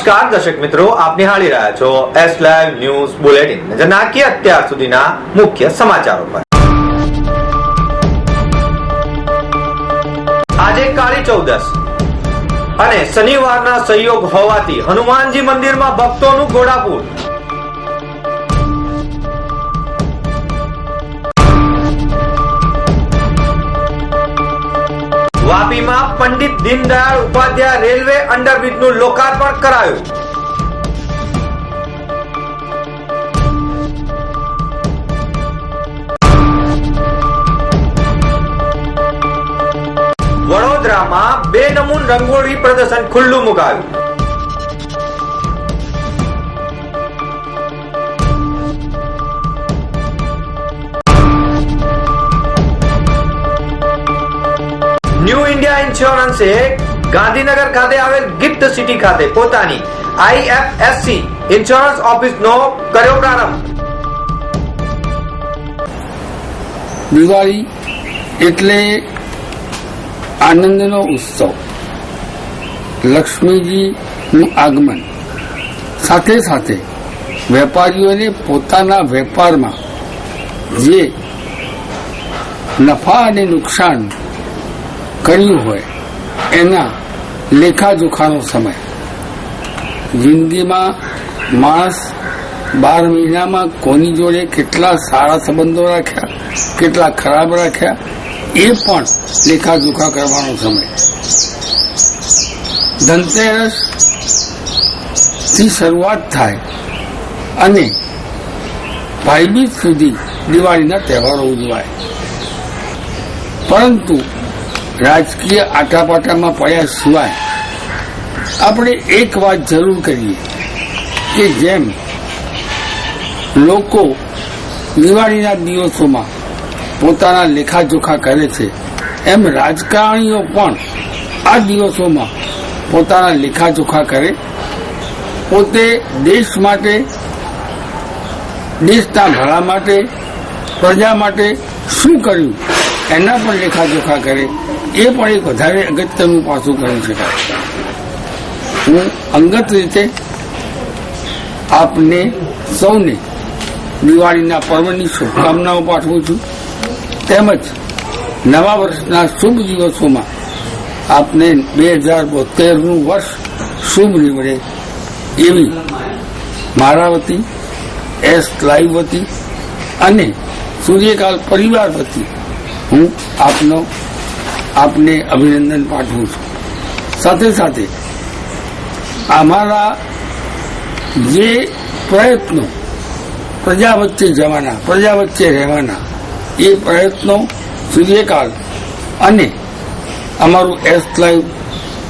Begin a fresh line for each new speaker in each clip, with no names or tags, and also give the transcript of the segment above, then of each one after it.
નમસ્કાર, દર્શક મિત્રો, આપ નિહાળી રહ્યા છો એસ લાઈવ ન્યૂઝ બુલેટિન નજર અત્યાર સુધીના મુખ્ય સમાચારો પર. આજે કાળી ચૌદસ અને શનિવારના સંયોગ હોવાથી હનુમાનજી મંદિરમાં ભક્તોનું ઘોડાપૂર. પંડિત દીનદયાળ ઉપાધ્યાય રેલવે અંડરબ્રિજનું લોકાર્પણ કરાયું. વડોદરામાં બે નમૂન રંગોળી પ્રદર્શન ખુલ્લું મુકાયું. ઇન્સ્યોરન્સે ગાંધીનગર ખાતે આવેલ ગિફ્ટ સિટી ખાતે પોતાની આઈએફએસસી ઇન્સ્યોરન્સ ઓફિસનો કર્યો પ્રારંભ.
દિવાળી એટલે આનંદનો ઉત્સવ. લક્ષ્મીજીનું આગમન. સાથે સાથે વેપારીઓને પોતાના વેપારમાં જે નફા અને નુકસાન કર્યું હોય, એના લેખાજોખાનો સમય. જિંદગીમાં માણસ બાર મહિનામાં કોની જોડે કેટલા સારા સંબંધો રાખ્યા, કેટલા ખરાબ રાખ્યા, એ પણ લેખાજોખા કરવાનો સમય. ધનતેરસથી શરૂઆત થાય અને ભાઈબીજ સુધી દિવાળીના તહેવારો ઉજવાય. પરંતુ રાજકીય આટાપાટામાં પડ્યા સિવાય આપણે એક વાત જરૂર કરીએ કે જેમ લોકો દિવાળીના દિવસોમાં પોતાના લેખાજોખા કરે છે, એમ રાજકારણીઓ પણ આ દિવસોમાં પોતાના લેખાજોખા કરે. પોતે દેશ માટે, દેશના ભલા માટે, પ્રજા માટે શું કર્યું એના પણ લેખાજોખા કરે. એ પણ એક વધારે અગત્યનું પાસું કરી શકાય. હું અંગત રીતે આપને સૌને દિવાળીના પર્વની શુભકામનાઓ પાઠવું છું. તેમજ નવા વર્ષના શુભ દિવસોમાં આપને બે હજાર બોતેરનું વર્ષ શુભ નીવડે એવી મારા વતી એસ લાઈવ વતી અને સૂર્યકાલ પરિવાર વતી હું આપનો આપને અભિનંદન પાઠવું છું. સાથે સાથે અમારા જે પ્રયત્નો પ્રજા વચ્ચે જવાના, પ્રજા વચ્ચે રહેવાના, એ પ્રયત્નો સૂર્યકાળ અને અમારું એસ લાઈવ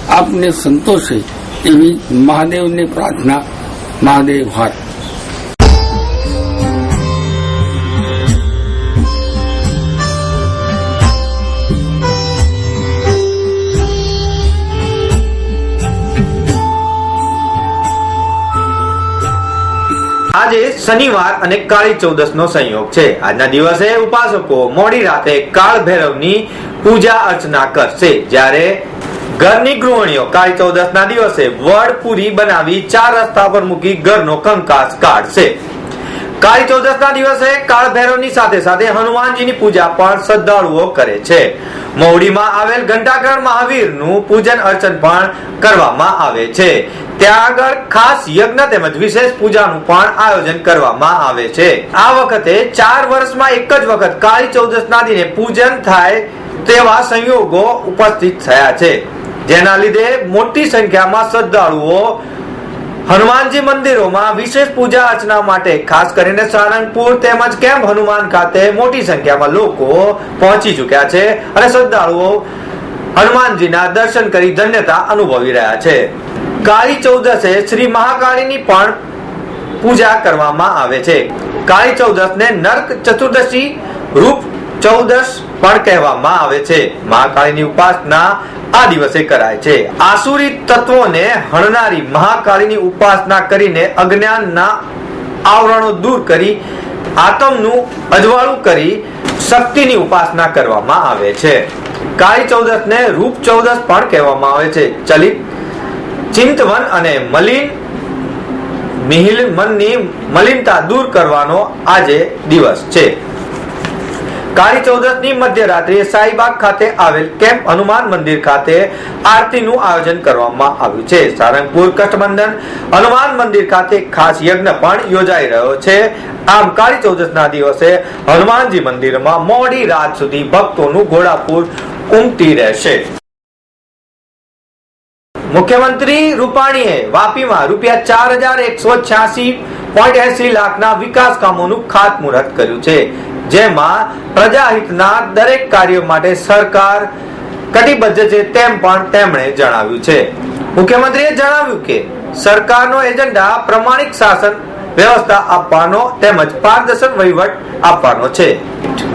આપને સંતોષે એવી મહાદેવને પ્રાર્થના, મહાદેવ હાર.
આજે શનિવાર અને કાળી ચૌદસ નો સંયોગ છે. આજના દિવસે ઉપાસકો મોડી રાતે કાળ ભૈરવની પૂજા અર્ચના કરશે. જ્યારે ઘરની ગૃહિણીઓ કાળી ચૌદસ ના દિવસે વડ પૂરી બનાવી ચાર રસ્તા પર મૂકી ઘરનો કંકાસ કાઢશે. કાળી ચૌદસ ના દિવસે કાળ ભૈરવની સાથે સાથે હનુમાનજીની પૂજા પણ શ્રદ્ધાળુઓ કરે છે. મહુડીમાં આવેલ ઘંટાકર મહાવીરનું પૂજન અર્ચન પણ કરવામાં આવે છે. ત્યાં આગળ ખાસ યજ્ઞ તેમજ વિશેષ પૂજાનું પણ આયોજન કરવામાં આવે છે. આ વખતે ચાર વર્ષમાં એક જ વખત કાળી ચૌદસ ના દિને પૂજન થાય તેવા સંયોગો ઉપસ્થિત થયા છે. જેના લીધે મોટી સંખ્યામાં શ્રદ્ધાળુઓ હનુમાનજી મંદિરોમાં વિશેષ પૂજા અર્ચના માટે, ખાસ કરીને સારંગપુર તેમજ કેમ્પ હનુમાન ખાતે મોટી સંખ્યામાં લોકો પહોંચી ચૂક્યા છે અને શ્રદ્ધાળુઓ હનુમાનજીના દર્શન કરી ધન્યતા અનુભવી રહ્યા છે. કાળી ચૌદસે શ્રી મહાકાળીની પણ પૂજા કરવામાં આવે છે. કાળી ચૌદસ ને નર્ક ચતુર્દશી રૂપ ચૌદશ પણ કહેવામાં આવે છે. મહાકાળીની ઉપાસના આ દિવસે કરાય છે. આસુરી તત્વોને હણનારી મહાકાળીની ઉપાસના કરીને અજ્ઞાનના આવરણો દૂર કરી આતમનું અજવાળું કરી શક્તિની ઉપાસના કરવામાં આવે છે. કાળી ચૌદસ ને રૂપ ચૌદસ પણ કહેવામાં આવે છે. ચલિત, ચિંતવન અને મલિન મિહિલ મનની મલિનતા દૂર કરવાનો આજે દિવસ છે. કાળી ચૌદશની મધ્યરાત્રિએ સાઈબાગ ખાતે આવેલ કેમ્પ હનુમાન મંદિર ખાતે આરતીનું આયોજન કરવામાં આવ્યું છે. સારંગપુર કષ્ટબંધન હનુમાન મંદિર ખાતે ખાસ યજ્ઞ પણ યોજાઈ રહ્યો છે. આમ કાળી ચૌદશના દિવસે હનુમાનજી મંદિરમાં મોડી રાત સુધી ભક્તોનું ઘોડાપુર ઉમટી રહેશે. મુખ્યમંત્રી રૂપાણીએ વાપીમાં રૂપિયા ચાર હજાર એકસો છ્યાસી પોઈન્ટ એસી લાખના વિકાસ કામોનું ખાતમુહૂર્ત કર્યું છે. જેમાં પ્રજાહિતના દરેક કાર્યો માટે સરકાર કટિબદ્ધ છે તેમ પણ તેમણે જણાવ્યું છે. મુખ્યમંત્રીએ જણાવ્યું કે સરકારનો એજન્ડા પ્રમાણિક શાસન વ્યવસ્થા આપવાનો તેમજ પારદર્શક વહીવટ આપવાનો છે.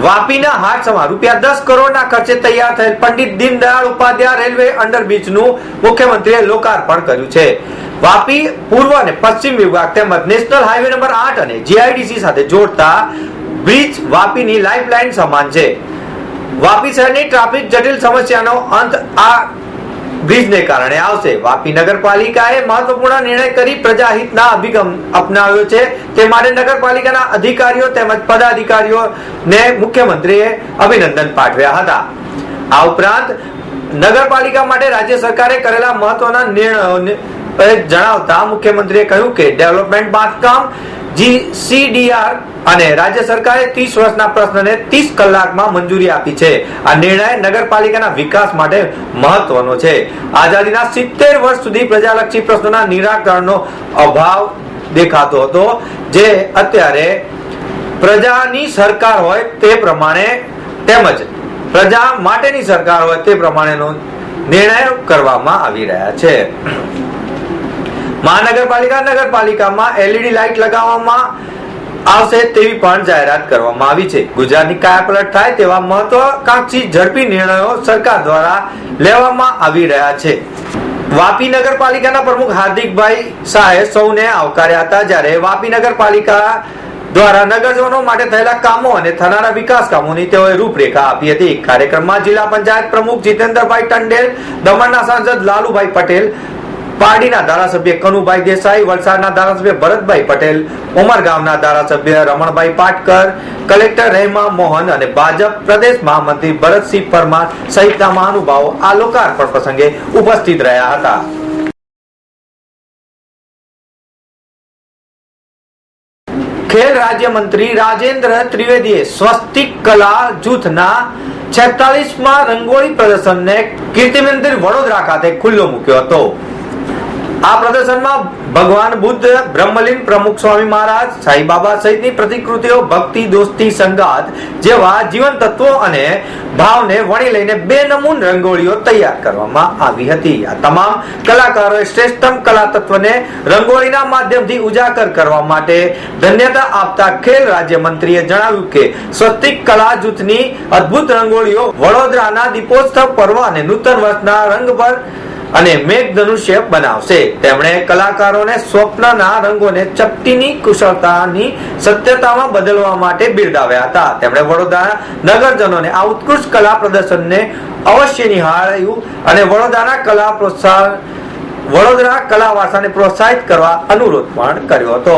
વાપીના હાટસમાં રૂપિયા દસ કરોડના ખર્ચે તૈયાર થયેલ પંડિત દીનદયાળ ઉપાધ્યાય રેલવે અંડરબ્રિજનું મુખ્યમંત્રીએ લોકાર્પણ કર્યું છે. વાપી, પૂર્વ અને પશ્ચિમ વિભાગ તેમજ નેશનલ હાઈવે નંબર આઠ અને જીઆઈડીસી સાથે જોડતા બ્રિજ વાપીની લાઇફલાઇન સમાન છે. વાપી શહેરની ટ્રાફિક જટિલ સમસ્યાનો અંત આ બ્રિજને કારણે આવશે. વાપી નગરપાલિકાએ મહત્વપૂર્ણ નિર્ણય કરી પ્રજાહિતના અભિગમ અપનાવ્યો છે. તે માટે નગરપાલિકાના અધિકારીઓ તેમજ પદાધિકારીઓને મુખ્યમંત્રીએ અભિનંદન પાઠવ્યા હતા. આ ઉપરાંત, નગરપાલિકા માટે રાજ્ય સરકારે કરેલા મહત્વના નિર્ણયોને જણાવતા મુખ્યમંત્રીએ કહ્યું કે ડેવલપમેન્ટ બાંધકામ જીસીડીઆર અને રાજ્ય સરકારે 30 વર્ષના પ્રશ્નને 30 કલાકમાં મંજૂરી આપી છે. આ નિર્ણય નગરપાલિકાના વિકાસ માટે મહત્વનો છે. આઝાદીના 70 વર્ષ સુધી પ્રજાલક્ષી પ્રશ્નોના નિરાકરણનો અભાવ દેખાતો હતો, જે અત્યારે પ્રજાની સરકાર હોય તે પ્રમાણે તેમજ પ્રજા માટેની સરકાર હોય તે પ્રમાણેનો નિર્ણય કરવામાં આવી રહ્યા છે. મહાનગરપાલિકા, નગરપાલિકામાં એલઈડી લાઇટ લગાવવામાં આવશે તેવી પણ જાહેરાત કરવામાં આવી છે. ગુજરાતની કાયાપલટ થાય તેવા મહત્વકાંક્ષી ઝડપી નિર્ણયો સરકાર દ્વારા લેવામાં આવી રહ્યા છે. વાપી નગરપાલિકાના પ્રમુખ હાર્દિકભાઈ શાહે સૌને આવકાર્યા હતા જ્યારે વાપી નગરપાલિકા દ્વારા નગરજનો માટે થયેલા કામો અને થનારા વિકાસ કામોની તેઓએ રૂપરેખા આપી હતી. કાર્યક્રમમાં જિલ્લા પંચાયત પ્રમુખ જીતેન્દ્રભાઈ ટંડેલ, દમણના સાંસદ લાલુભાઈ પટેલ પારડીના ધારાસભ્ય કનુભાઈ દેસાઈ, વલસાડના ધારાસભ્ય ભરતભાઈ પટેલ, ઉમરગામના ધારાસભ્ય રમણભાઈ પાટકર, કલેક્ટર રહેમા મોહન અને ભાજપ પ્રદેશ મહામંત્રી ભરતસિંહ પરમાર સહિતના મહાનુભાવો આ લોકાર્પણ પ્રસંગે ઉપસ્થિત રહ્યા હતા. ખેલ રાજ્યમંત્રી રાજેન્દ્ર ત્રિવેદીએ સ્વસ્તિક કલા જૂથના છેતાલીસમાં રંગોળી પ્રદર્શનને કીર્તિ મંદિર વડોદરા ખાતે ખુલ્લો મૂક્યો હતો. આ પ્રદર્શનમાં ભગવાન બુદ્ધ બ્રહ્મલીન પ્રમુખ સ્વામી મહારાજ, સાંઈબાબા સહિતની પ્રતિકૃતિઓ, ભક્તિ, દોસ્તી સંગાત જેવા જીવન તત્વો અને ભાવને વણી લઈને બે નમૂન રંગોળીઓ તૈયાર કરવામાં આવી હતી. આ તમામ કલાકારોએ શ્રેષ્ઠતમ કલા તત્વને રંગોળીના માધ્યમથી ઉજાગર કરવા માટે ધન્યતા આપતા ખેલ રાજ્યમંત્રીએ જણાવ્યું કે, સ્વસ્તિક કલા જૂથની અદ્ભુત રંગોળીઓ વડોદરાના દીપોત્સવ પર્વ અને નૂતન વર્ષના રંગભર અને મેઘધનુષ્ય બનાવશે. તેમણે કલાકારોને સ્વપ્નના રંગોને ચપટીની કુશળતાની સત્યતામાં બદલવા માટે બિરદાવ્યા હતા. તેમણે વડોદરા નગરજનોને આ ઉત્કૃષ્ટ કલા પ્રદર્શનને અવશ્ય નિહાળ્યું અને વડોદરાના કલા પ્રોત્સાહન વડોદરા કલા વારસાને પ્રોત્સાહિત કરવા અનુરોધ પણ કર્યો હતો.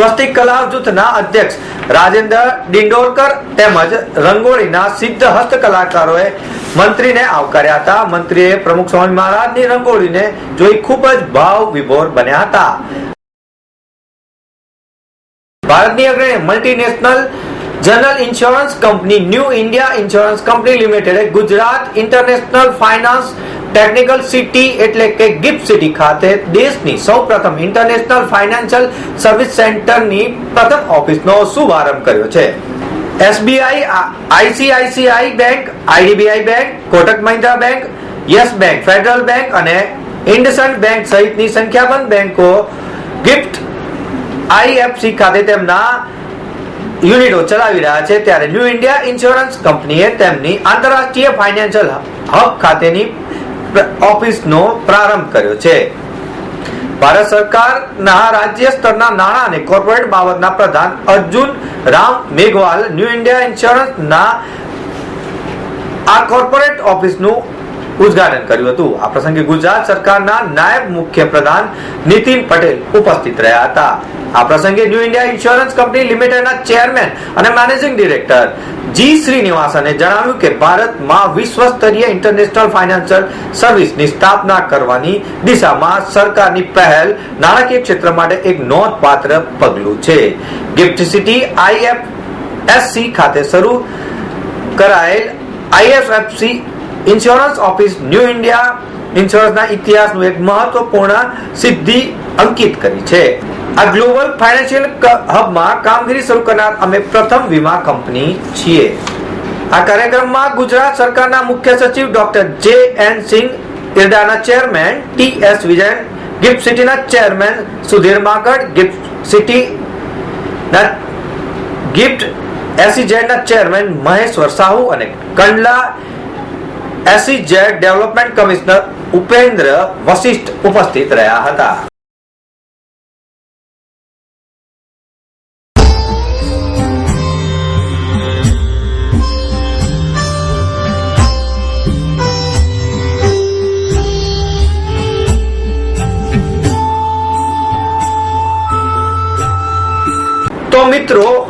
સ્વસ્તિક કલા જૂથના અધ્યક્ષ રાજેન્દ્ર ડિંડોરકર તેમજ રંગોળીના સિદ્ધ હસ્ત કલાકારોએ મંત્રીને આવકાર્યા હતા. મંત્રીએ પ્રમુખ સ્વામી મહારાજની રંગોળીને જોઈ ખૂબ જ ભાવ વિભોર બન્યા હતા. ભારતની અગ્રણી multinational general insurance company, new India insurance company લિમિટેડે Gujarat international finance technical city એટલે કે ગિફ્ટ સિટી ખાતે દેશની સૌપ્રથમ ઇન્ટરનેશનલ ફાઇનાન્શિયલ સર્વિસ સેન્ટરની પ્રથમ ઓફિસનો શુભારંભ કર્યો છે. SBI ICICI bank, IDBI bank, Kotak Mahindra bank, Yes bank, federal bank અને ઇન્ડસન્ડ બેંક સહિતની સંખ્યાબંધ બેંકો ગિફ્ટ આઈએફસી ખાતે તેમના યુનિટો ચલાવી રહ્યા છે ત્યારે ન્યૂ ઇન્ડિયા ઇન્સ્યોરન્સ કંપનીએ તેમની આંતરરાષ્ટ્રીય ફાઇનાન્શિયલ હબ ખાતેની ઓફિસનો પ્રારંભ કર્યો છે. ભારત સરકારના રાજ્ય સ્તરના નાણાં અને કોર્પોરેટ બાબતના પ્રધાન અર્જુન રામ મેઘવાલ ન્યૂ ઇન્ડિયા ઇન્સ્યોરન્સના આ કોર્પોરેટ ઓફિસનું ઉદ્ઘાટન કર્યું હતું. આ પ્રસંગે ગુજરાત સરકારના નાયબ મુખ્ય પ્રધાન નીતિન પટેલ ઉપસ્થિત રહ્યા હતા. આ પ્રસંગે ન્યૂ ઇન્ડિયા ઇન્સ્યોરન્સ કંપની લિમિટેડના ચેરમેન અને મેનેજિંગ ડિરેક્ટર જી શ્રીનિવાસને જણાવ્યું કે ભારતમાં વિશ્વ સ્તરીય ઇન્ટરનેશનલ ફાઇનાન્શિયલ સર્વિસની સ્થાપના કરવાની દિશામાં સરકારની પહેલ નાણાકીય ક્ષેત્ર માટે એક નોંધપાત્ર પગલું છે. ગિફ્ટ સિટી આઈએફએસસી ખાતે શરૂ કરાયેલ IFFC insurance office new India ઇન્સ્યોરન્સના ઇતિહાસનું એક મહત્વપૂર્ણ સિદ્ધિ અંકિત કરી છે. આ ગ્લોબલ ફાઇનાન્શિયલ હબમાં કામગીરી શરૂ કરનાર અમે પ્રથમ વીમા કંપની છીએ. આ કાર્યક્રમમાં ગુજરાત સરકારના મુખ્ય સચિવ doctor J N Singh ઇરડાના chairman T S Vijayan, GIFT સિટીના chairman Sudhir Magad, GIFT city GIFT એસીજેડના chairman Maheshwar Sahu અને Kandla SEZ development commissioner Upendra Vashishtha ઉપસ્થિત રહ્યા હતા તો મિત્રો